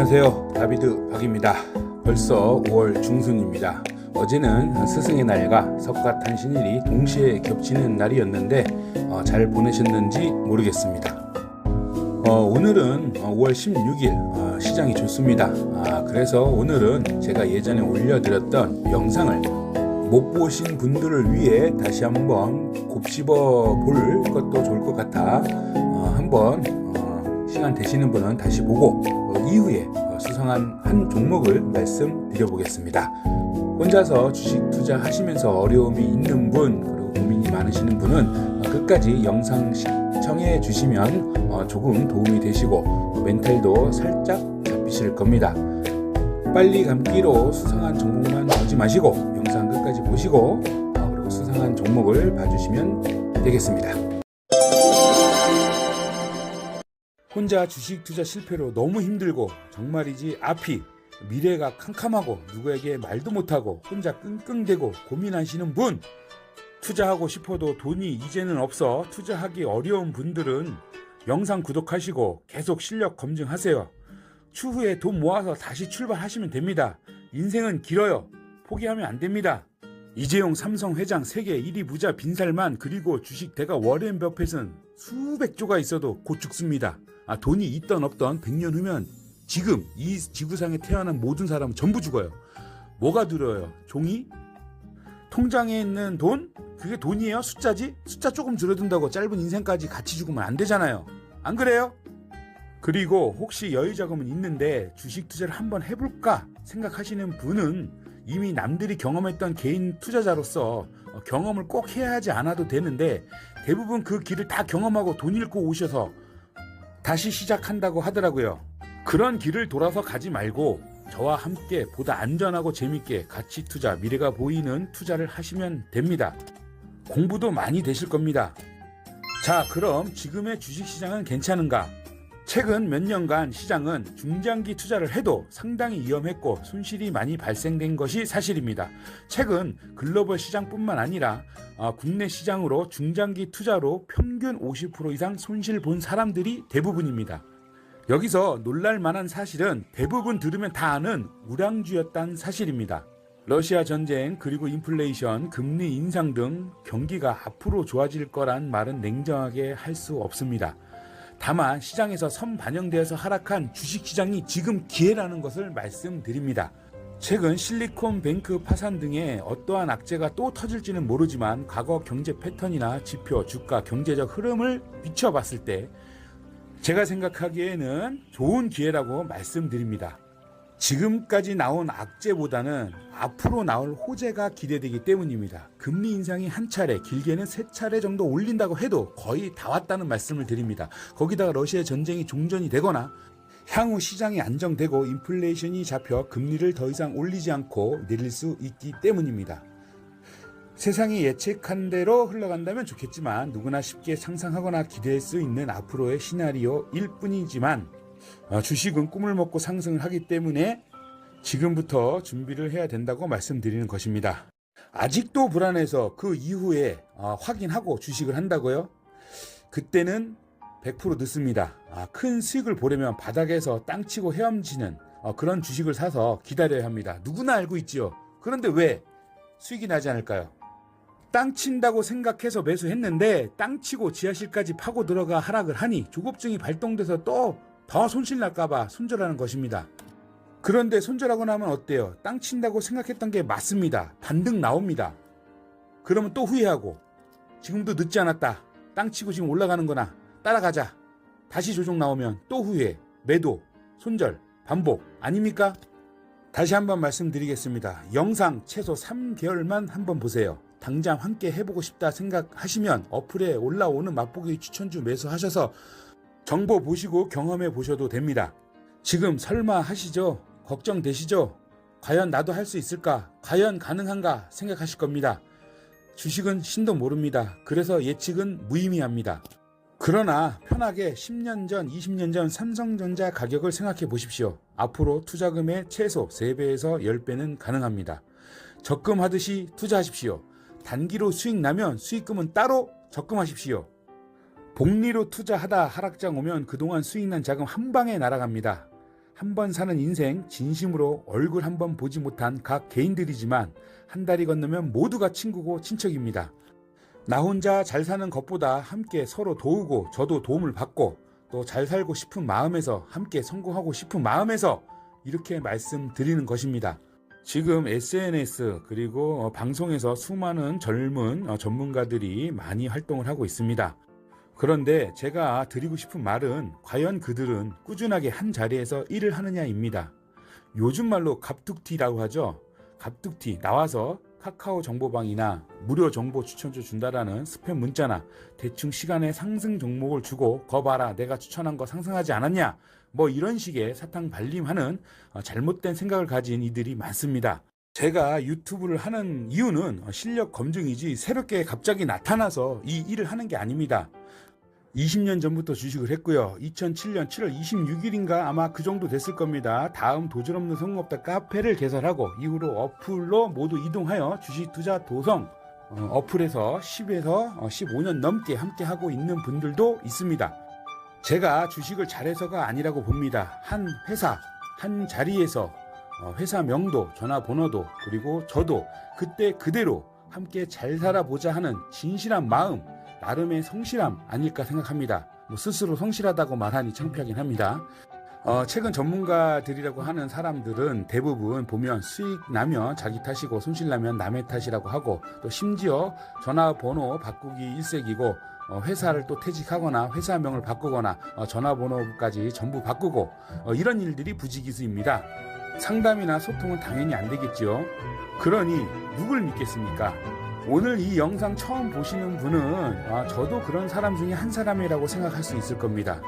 안녕하세요. 다비드 박입니다. 벌써 5월 중순입니다. 어제는 스승의 날과 석가탄신일이 동시에 겹치는 날이었는데 어, 잘 보내셨는지 모르겠습니다. 어, 오늘은 5월 16일 어, 시장이 좋습니다. 아, 그래서 오늘은 제가 예전에 올려드렸던 영상을 못 보신 분들을 위해 다시 한번 곱씹어 볼 것도 좋을 것 같아 어, 한번 어, 시간 되시는 분은 다시 보고 어, 이후에 어, 수상한 한 종목을 말씀드려 보겠습니다. 혼자서 주식 투자하시면서 어려움이 있는 분 그리고 고민이 많으시는 분은 어, 끝까지 영상 시청해 주시면 어, 조금 도움이 되시고 멘탈도 살짝 잡히실 겁니다. 빨리 감기로 수상한 종목만 보지 마시고 영상 끝까지 보시고 어, 그리고 수상한 종목을 봐주시면 되겠습니다. 혼자 주식 투자 실패로 너무 힘들고 정말이지 앞이 미래가 캄캄하고 누구에게 말도 못하고 혼자 끙끙대고 고민하시는 분 투자하고 싶어도 돈이 이제는 없어 투자하기 어려운 분들은 영상 구독하시고 계속 실력 검증하세요. 추후에 돈 모아서 다시 출발하시면 됩니다. 인생은 길어요. 포기하면 안 됩니다. 이재용 삼성 회장 세계 1위 부자 빈살만 그리고 주식 대가 워렌 버핏은 수백 조가 있어도 곧 죽습니다. 아, 돈이 있던 없던 100년 후면 지금 이 지구상에 태어난 모든 사람은 전부 죽어요. 뭐가 들어요? 종이? 통장에 있는 돈? 그게 돈이에요? 숫자지? 숫자 조금 줄어든다고 짧은 인생까지 같이 죽으면 안 되잖아요. 안 그래요? 그리고 혹시 여유 자금은 있는데 주식 투자를 한번 해볼까 생각하시는 분은 이미 남들이 경험했던 개인 투자자로서 어, 경험을 꼭 해야 하지 않아도 되는데 대부분 그 길을 다 경험하고 돈 잃고 오셔서 다시 시작한다고 하더라고요. 그런 길을 돌아서 가지 말고 저와 함께 보다 안전하고 재밌게 가치 투자, 미래가 보이는 투자를 하시면 됩니다. 공부도 많이 되실 겁니다. 자, 그럼 지금의 주식 시장은 괜찮은가? 최근 몇 년간 시장은 중장기 투자를 해도 상당히 위험했고 손실이 많이 발생된 것이 사실입니다. 최근 글로벌 시장뿐만 아니라 어, 국내 시장으로 중장기 투자로 평균 50% 이상 손실 본 사람들이 대부분입니다. 여기서 놀랄 만한 사실은 대부분 들으면 다 아는 우량주였다는 사실입니다. 러시아 전쟁 그리고 인플레이션, 금리 인상 등 경기가 앞으로 좋아질 거란 말은 냉정하게 할 수 없습니다. 다만 시장에서 선반영되어서 하락한 주식시장이 지금 기회라는 것을 말씀드립니다. 최근 실리콘뱅크 파산 등의 어떠한 악재가 또 터질지는 모르지만 과거 경제 패턴이나 지표, 주가, 경제적 흐름을 비춰봤을 때 제가 생각하기에는 좋은 기회라고 말씀드립니다. 지금까지 나온 악재보다는 앞으로 나올 호재가 기대되기 때문입니다. 금리 인상이 한 차례, 길게는 세 차례 정도 올린다고 해도 거의 다 왔다는 말씀을 드립니다. 거기다가 러시아 전쟁이 종전이 되거나 향후 시장이 안정되고 인플레이션이 잡혀 금리를 더 이상 올리지 않고 내릴 수 있기 때문입니다. 세상이 예측한 대로 흘러간다면 좋겠지만 누구나 쉽게 상상하거나 기대할 수 있는 앞으로의 시나리오일 뿐이지만 어, 주식은 꿈을 먹고 상승을 하기 때문에 지금부터 준비를 해야 된다고 말씀드리는 것입니다. 아직도 불안해서 그 이후에 어, 확인하고 주식을 한다고요? 그때는 100% 늦습니다. 아, 큰 수익을 보려면 바닥에서 땅 치고 헤엄치는 어, 그런 주식을 사서 기다려야 합니다. 누구나 알고 있지요. 그런데 왜 수익이 나지 않을까요? 땅 친다고 생각해서 매수했는데 땅 치고 지하실까지 파고 들어가 하락을 하니 조급증이 발동돼서 또 더 손실 날까봐 손절하는 것입니다. 그런데 손절하고 나면 어때요? 땅 친다고 생각했던 게 맞습니다. 반등 나옵니다. 그러면 또 후회하고 지금도 늦지 않았다. 땅 치고 지금 올라가는 거나 따라가자. 다시 조정 나오면 또 후회, 매도, 손절, 반복 아닙니까? 다시 한번 말씀드리겠습니다. 영상 최소 3개월만 한번 보세요. 당장 함께 해보고 싶다 생각하시면 어플에 올라오는 맛보기 추천주 매수하셔서 정보 보시고 경험해 보셔도 됩니다. 지금 설마 하시죠? 걱정되시죠? 과연 나도 할 수 있을까? 과연 가능한가? 생각하실 겁니다. 주식은 신도 모릅니다. 그래서 예측은 무의미합니다. 그러나 편하게 10년 전, 20년 전 삼성전자 가격을 생각해 보십시오. 앞으로 투자금의 최소 3배에서 10배는 가능합니다. 적금하듯이 투자하십시오. 단기로 수익 나면 수익금은 따로 적금하십시오. 복리로 투자하다 하락장 오면 그동안 수익난 자금 한 방에 날아갑니다. 한 번 사는 인생 진심으로 얼굴 한 번 보지 못한 각 개인들이지만 한 달이 건너면 모두가 친구고 친척입니다. 나 혼자 잘 사는 것보다 함께 서로 도우고 저도 도움을 받고 또 잘 살고 싶은 마음에서 함께 성공하고 싶은 마음에서 이렇게 말씀드리는 것입니다. 지금 SNS 그리고 어, 방송에서 수많은 젊은 어, 전문가들이 많이 활동을 하고 있습니다. 그런데 제가 드리고 싶은 말은 과연 그들은 꾸준하게 한 자리에서 일을 하느냐입니다. 요즘 말로 갑툭튀라고 하죠. 갑툭튀 나와서 카카오 정보방이나 무료 정보 추천주 준다라는 스팸 문자나 대충 시간에 상승 종목을 주고 거 봐라 내가 추천한 거 상승하지 않았냐 뭐 이런 식의 사탕 발림하는 어, 잘못된 생각을 가진 이들이 많습니다. 제가 유튜브를 하는 이유는 어, 실력 검증이지 새롭게 갑자기 나타나서 이 일을 하는 게 아닙니다. 20년 전부터 주식을 했고요. 2007년 7월 26일인가 아마 그 정도 됐을 겁니다. 다음 도전 없는 성공업다 카페를 개설하고 이후로 어플로 모두 이동하여 주식 투자 도성 어, 플에서 10에서 15년 넘게 함께 하고 있는 분들도 있습니다. 제가 주식을 잘해서가 아니라고 봅니다. 한 회사, 한 자리에서 어, 회사 명도, 전화번호도 그리고 저도 그때 그대로 함께 잘 살아보자 하는 진실한 마음, 나름의 성실함 아닐까 생각합니다. 뭐 스스로 성실하다고 말하니 창피하긴 합니다. 어, 최근 전문가들이라고 하는 사람들은 대부분 보면 수익 나면 자기 탓이고 손실 나면 남의 탓이라고 하고 또 심지어 전화번호 바꾸기 일색이고 어, 회사를 또 퇴직하거나 회사명을 바꾸거나 어, 전화번호까지 전부 바꾸고 어, 이런 일들이 부지기수입니다. 상담이나 소통은 당연히 안 되겠죠. 그러니 누굴 믿겠습니까? 오늘 이 영상 처음 보시는 분은 아, 저도 그런 사람 중에 한 사람이라고 생각할 수 있을 겁니다.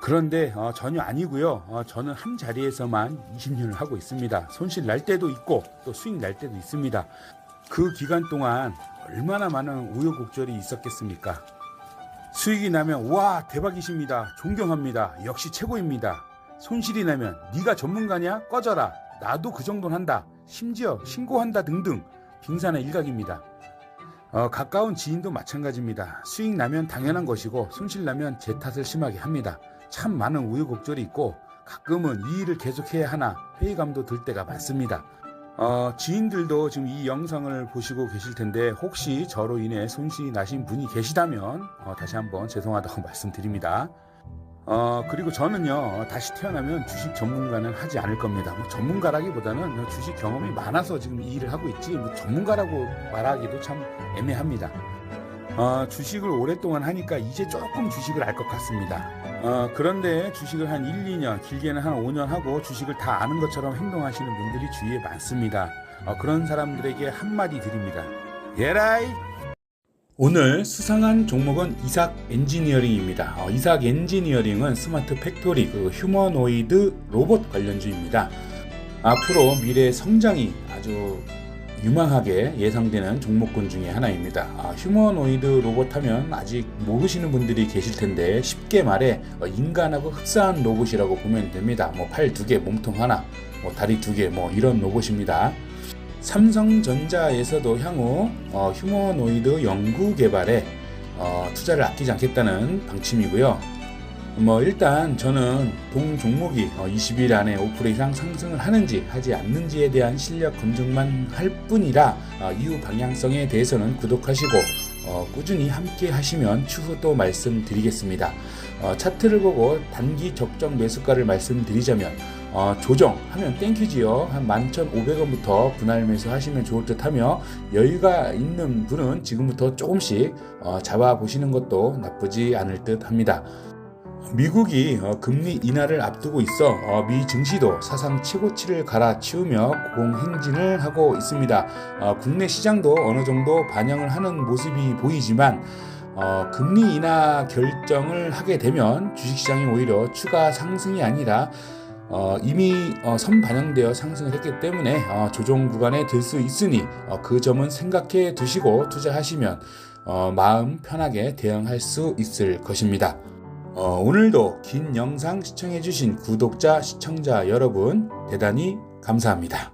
그런데 어, 전혀 아니고요. 어, 저는 한 자리에서만 20년을 하고 있습니다. 손실 날 때도 있고 또 수익 날 때도 있습니다. 그 기간 동안 얼마나 많은 우여곡절이 있었겠습니까? 수익이 나면 와 대박이십니다. 존경합니다. 역시 최고입니다. 손실이 나면 네가 전문가냐? 꺼져라. 나도 그 정도는 한다. 심지어 신고한다 등등 빙산의 일각입니다. 어, 가까운 지인도 마찬가지입니다. 수익 나면 당연한 것이고 손실 나면 제 탓을 심하게 합니다. 참 많은 우여곡절이 있고 가끔은 이 일을 계속해야 하나 회의감도 들 때가 많습니다. 어, 지인들도 지금 이 영상을 보시고 계실 텐데 혹시 저로 인해 손실이 나신 분이 계시다면 어, 다시 한번 죄송하다고 말씀드립니다. 어, 그리고 저는요, 다시 태어나면 주식 전문가는 하지 않을 겁니다. 뭐 전문가라기보다는 주식 경험이 많아서 지금 이 일을 하고 있지, 뭐 전문가라고 말하기도 참 애매합니다. 어, 주식을 오랫동안 하니까 이제 조금 주식을 알 것 같습니다. 어, 그런데 주식을 한 1, 2년, 길게는 한 5년 하고 주식을 다 아는 것처럼 행동하시는 분들이 주위에 많습니다. 어, 그런 사람들에게 한마디 드립니다. 예라이! 오늘 수상한 종목은 이삭 엔지니어링입니다. 어, 이삭 엔지니어링은 스마트 팩토리, 그 휴머노이드 로봇 관련주입니다. 앞으로 미래 성장이 아주 유망하게 예상되는 종목군 중에 하나입니다. 아, 휴머노이드 로봇 하면 아직 모르시는 분들이 계실 텐데 쉽게 말해 어, 인간하고 흡사한 로봇이라고 보면 됩니다. 뭐 팔 두 개, 몸통 하나, 뭐 다리 두 개, 뭐 이런 로봇입니다. 삼성전자에서도 향후 어, 휴머노이드 연구 개발에 어, 투자를 아끼지 않겠다는 방침이고요. 뭐 일단 저는 동 종목이 어, 20일 안에 5% 이상 상승을 하는지 하지 않는지에 대한 실력 검증만 할 뿐이라 어, 이후 방향성에 대해서는 구독하시고 어, 꾸준히 함께 하시면 추후 또 말씀드리겠습니다. 어, 차트를 보고 단기 적정 매수가를 말씀드리자면 어, 조정하면 땡큐지요. 한 11,500원부터 분할 매수하시면 좋을 듯 하며 여유가 있는 분은 지금부터 조금씩 어, 잡아보시는 것도 나쁘지 않을 듯 합니다. 미국이 어, 금리 인하를 앞두고 있어 어, 미 증시도 사상 최고치를 갈아치우며 고공행진을 하고 있습니다. 어, 국내 시장도 어느 정도 반영을 하는 모습이 보이지만 어, 금리 인하 결정을 하게 되면 주식시장이 오히려 추가 상승이 아니라 어, 이미 어, 선반영되어 상승을 했기 때문에 어, 조정 구간에 들 수 있으니 어, 그 점은 생각해 두시고 투자하시면 어, 마음 편하게 대응할 수 있을 것입니다. 어, 오늘도 긴 영상 시청해주신 구독자, 시청자 여러분 대단히 감사합니다.